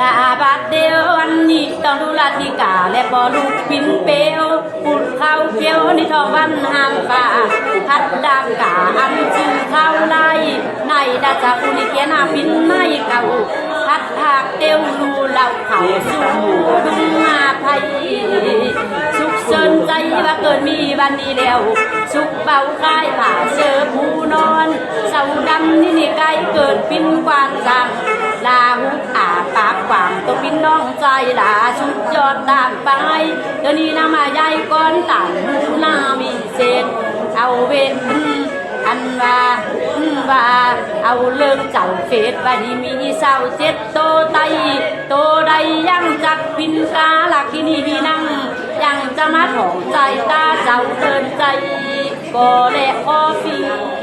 ลาบาดเดียวอันนี้ต้องดูลาธิกาและบอลูกปินเปลวปุดข้าวเกียวนี่ทองวันหามป่าพัดดางกาอันจือข้าวไล่ในดาจาคุนิเกียนาปินไม่เก่าพัดหากเตียวรูเหล่าเขาสู่ดุงมาภัยสุขเชิญใจว่าเกิดมีบันนี้แล้ว สุขเบาคลายผ่าเจอผู้นอนเสาดำนี่นี่ไกลเกิดปินกวางจังลาหุบอาปากกวางตัวปินน้องใจลาชุดยอดตามไปเดี๋ยวนี้นามาใหญ่ก้อนต่างหูนามีเศษเอาเวทอันว่าอันว่าเอาเรื่องเจ้าเฟดไปมีเศร้าเจ็ดโตไตโตใดยังจักปินกาหลักที่นี่พี่นั่งยังจะมาถองใจตาเจ้าเดินใจ ก็เลคอฟี Hai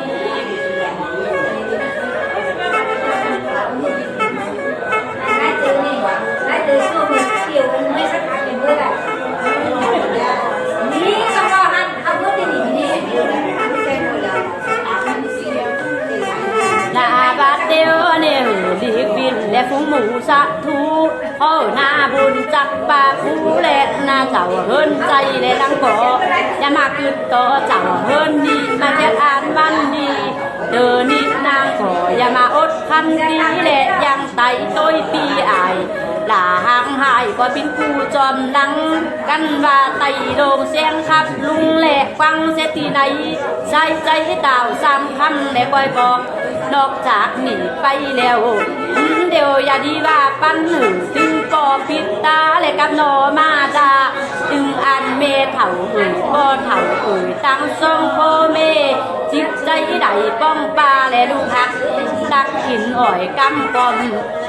สะทูพ่อหน้าบุญจักปาคูและหน้าเจ้าเฮิรนใจและลังก่ออย่ามาคืดต่อเจ้าเฮิรนดีมาแค่อ่านวันดีเดินนี่นางขออย่ามาอดคันดีและยังไตต้อยปีอายลาห่างหายก็เป็นผู้จอมดัง กันว่าไตโลงเสียงขับลุงแหลกฟังเสียที่ไหนใส่ใจดาวสามคำและก้อยบอก นอกจากหนีไปแล้ว เดี๋ยวอย่าดีว่าปั้นหนึ่งถึงปอปิดตาและกับนอมาดาถึงอันเมเถ่าเอ่ยบ่เถ่าเอ่ยตั้งทรงโพเมจิตใจใดป้องปลาและลูกหักดักหินอ่อยกำกอม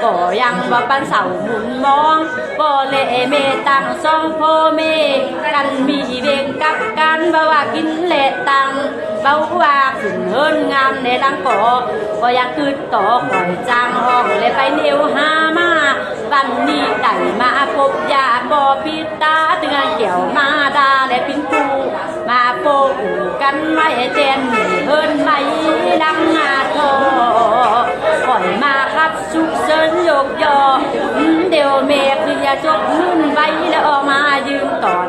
ก็ยังว่าปันเสาหมุนมองก็เลเมตั้งทรงโพเม กันมีเวงกับกันบ่าว่ากินเละตัง เบาว่าขึ้นเฮินงามในลังกอก็อยากคืดต่อข่อยจางห้องและไปเนวหามาวันนี้ได้มาพบยาบอปิตาเตือนเกี่ยวมาดาและปินปูมาโปอูกันไว้เจนเฮินไม่ดังอาทอข่อยมาครับสุกเสินยกยอเดี๋ยวเมฆคือจะจบเงินไว้แล้วออกมายืมตอน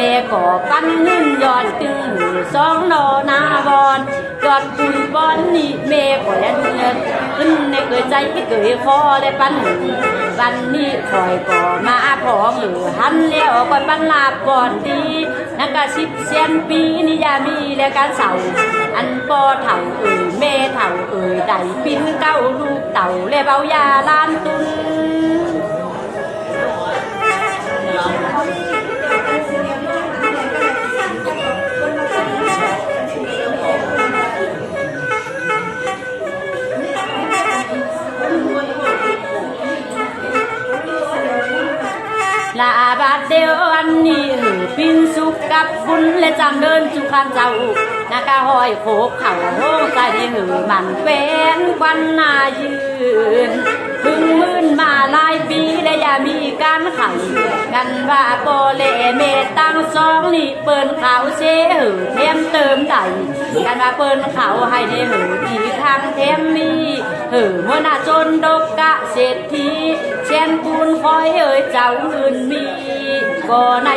แม่ก่อปั้นเงินยอนตึงสองนอนาบอนยอดปุยบอนนี่แม่ก่อยันเงินขึ้นในเกิดใจที่เกิดคอได้ปั้นวันนี้คอยก่อมาพร้อมหรือหันแล้วก่อนปันลาบก่อนดีนักกะสิบเซียนปีนี่ยามีและการเสาอันปอเถ่าเอ่ยแม่เถ่าเอ่ยไดปิ้นเก้าลูกเต่าและเบายาลานตุน เดียวอันนี้หือปินสุกกับบุญและจำเดินจุคันเจ้านากาหอยโขกเข่าโห้ใจหือมันเป็นวันนายืนพึงมื่นมาหลายปีและอย่ามีการไข่กันว่าโปเลเมตั้งสองนี่เปิ้นเขาเชหือเทมเติมใดกันว่าเปิ้นเขาให้ได้หืออีทางเทมมีหือเมื่อนาจนดกกะเศรษฐีเช่นคูณคอยเอ่ยเจ้าอื่นมี ก็ใ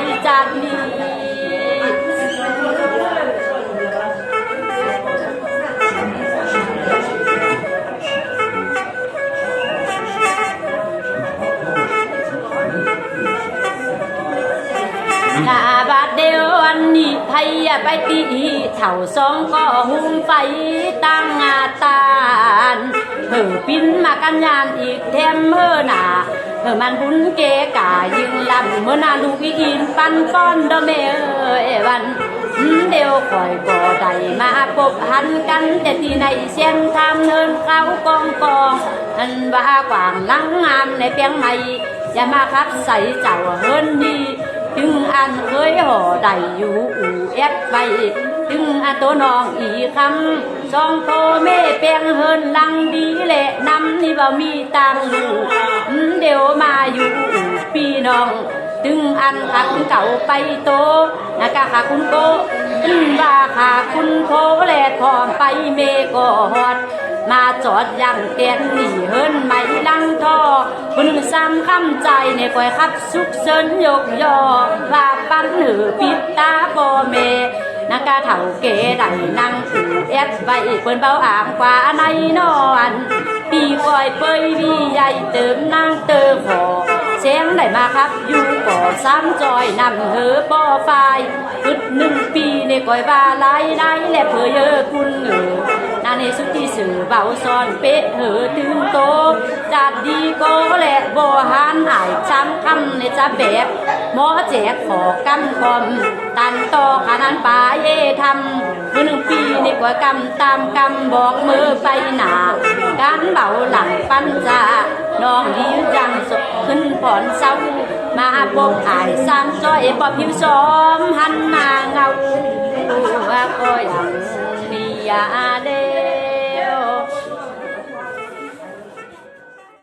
ไทยไปตีเถ่าสองก็หุ่มไฟตั้งงาตานเหือปิ้นมากันยานอีกแถมเมื่อหนาเหือมันบุญเกกายิงลำเมื่อนาลูกอีอินปันก้อนดอเมเอวันเดียวคอยก่อใดมาพบหันกันแต่ที่ในเสียงทำเนินเขากองกองอันว่ากว่างลังงามในเปียงใหม่อย่ามาคับใส่เจ้าเฮินดี ถึงอันเคยห่อได้อยู่อูแอบไป ถึงอันตัวน้องอีคำสองโทเม่เปียงเฮินลังดีแหละนำนี่บ่มีตังอยู่เดี๋ยวมาอยู่อูพี่น้อง ถึงอันขาคุณเก่าไปโตนะกะขาคุณโกอืมว่าขาคุณโคและทอมไปเมก็ฮอด มาจอดยังแกนหนีเฮิรนไม่ลังทอผู้หนึ่งซ้ำคำใจในก้อยขับสุกเสินยกยอว่าปั้นหือปิดตาบ่เมนากาเถ่าเกได้นั่งอูแอดไว้เปิ้นเบาอ่างกว่าในนอนปีก้อยเปยวีใหญ่เติมนางเติมขอเสียงได้มาครับอยู่ก่อซ้ำจอยนำเฮอบ่อไฟอึดหนึ่งปีในก้อยบาไล่ไล่และเพอเยอะคุณเออนาในสุด สือเบาซอนเป๊ะเหอตึงโตจัดดีก็แหละบ่หันอายช้ำคำในจะแบบหมอแจกขอกำคอมตันต่อขนาดป่าเย่ทำมือหนึ่งปีในกว่ากำตามกำบอกมือไปหนาการเบาหลังปั้นจาน้องยิ้มยังสดขึ้นผ่อนเศร้ามาปกอายสามจอยปอบผิวซ้อมหันมาเงาว่าก็ยังมียาเด้